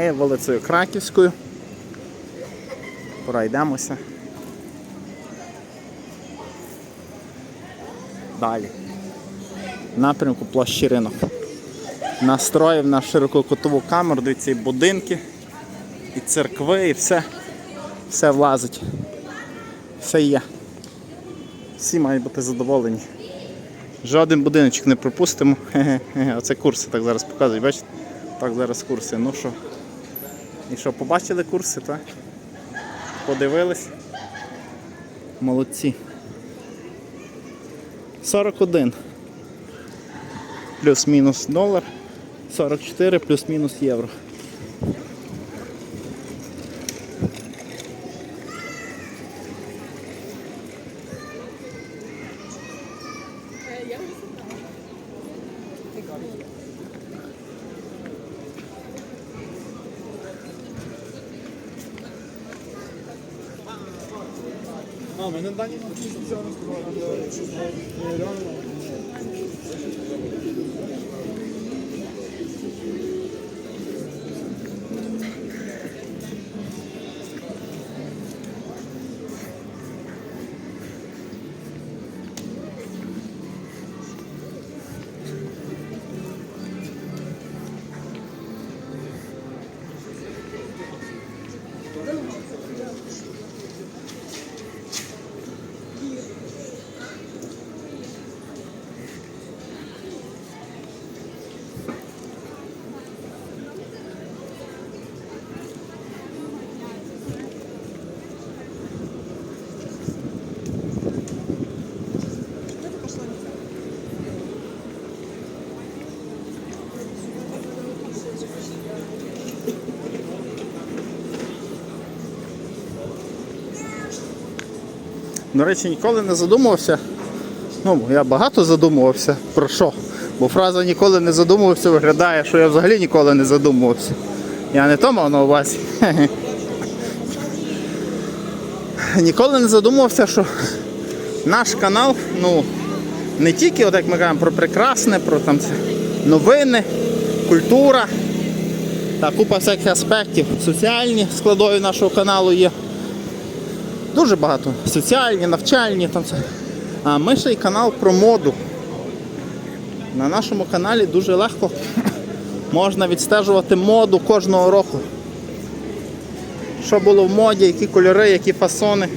І вулицею Краківською. Пройдемося. Далі. Напрямку площі ринок. Настроїв на ширококутову камеру, дивіться, і будинки, і церкви, і все. Все влазить. Все є. Всі мають бути задоволені. Жоден будиночок не пропустимо. Оце курси так зараз показують, бачите? Так зараз курси. Ну що? І що, побачили курси, так? Подивились? Молодці. 41. Плюс-мінус долар. 44 плюс-мінус євро. А, мене дані реально. До речі, ніколи не задумувався. Ну, я багато задумувався про що. Бо фраза ніколи не задумувався виглядає, що я взагалі ніколи не задумувався. Я не то мав на увазі. Ніколи не задумувався, що наш канал, ну, не тільки, от як ми кажемо, про прекрасне, про там це новини, культура та купа всяких аспектів. Соціальні складові нашого каналу є. Дуже багато. Соціальні, навчальні там це. А ми ще й канал про моду. На нашому каналі дуже легко можна відстежувати моду кожного року. Що було в моді, які кольори, які фасони,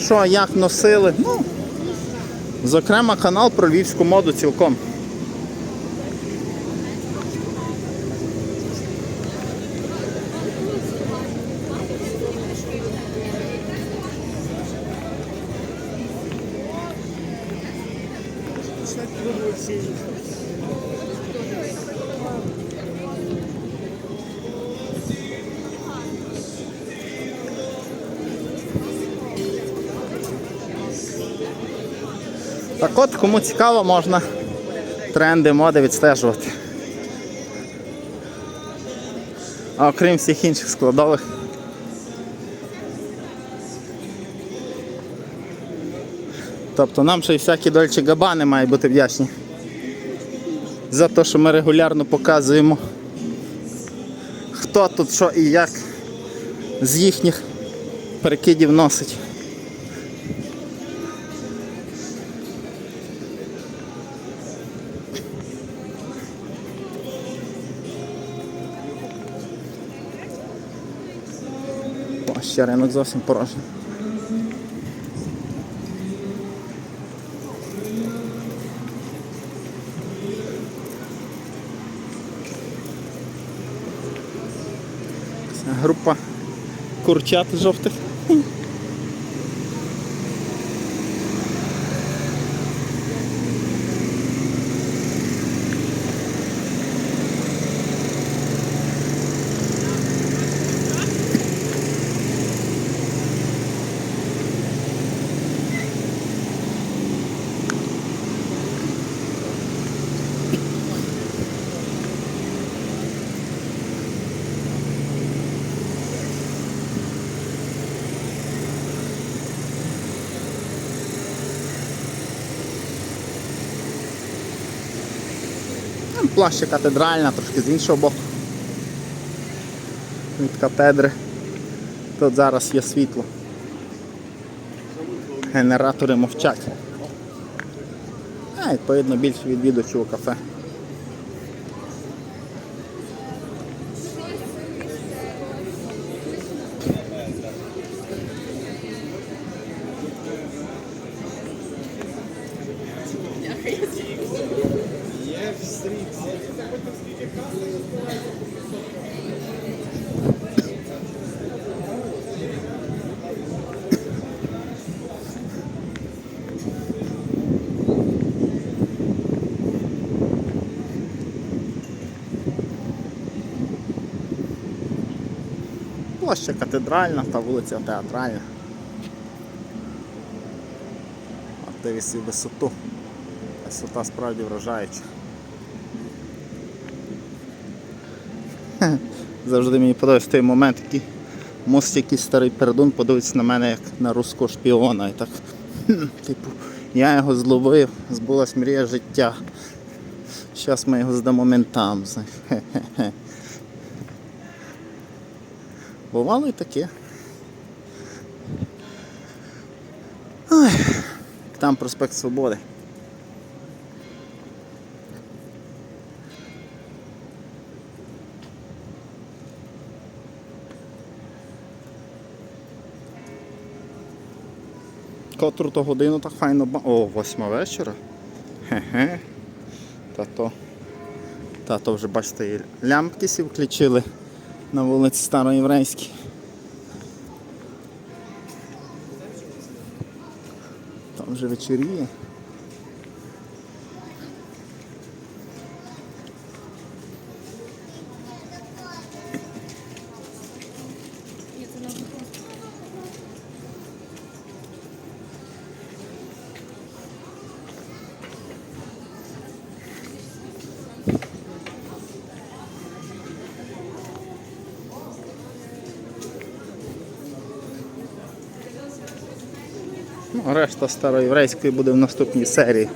що, як носили. Ну, зокрема, канал про львівську моду цілком. Так от, кому цікаво, можна тренди моди відстежувати. А окрім всіх інших складових. Тобто нам ще й всякі дольче габани мають бути вдячні. За те, що ми регулярно показуємо, хто тут що і як з їхніх перекидів носить. Ще ринок зовсім порожній. Група курчат жовтих. Там Площа катедральна, трошки з іншого боку. від катедри. Тут зараз є світло. Генератори мовчать. А, відповідно, більше відвідувачів у кафе. Стріт. Площа катедральна та вулиця театральна. А дивись і висоту. Висота справді вражаюча. Завжди мені подобається той момент, який мост якийсь старий передун подивиться на мене як на руського шпіона. І так, типу, я його зловив, збулась мрія життя. Зараз ми його здамо ментам. Бувало і таке. Ой, там проспект Свободи. Котру то годину так файно ба. О, восьма вечора. Хе-хе. Та то. Та то вже бачите, і лямпки сі включили на вулиці Староєврейській. Там вже вечоріє. Решта староєврейської буде в наступній серії.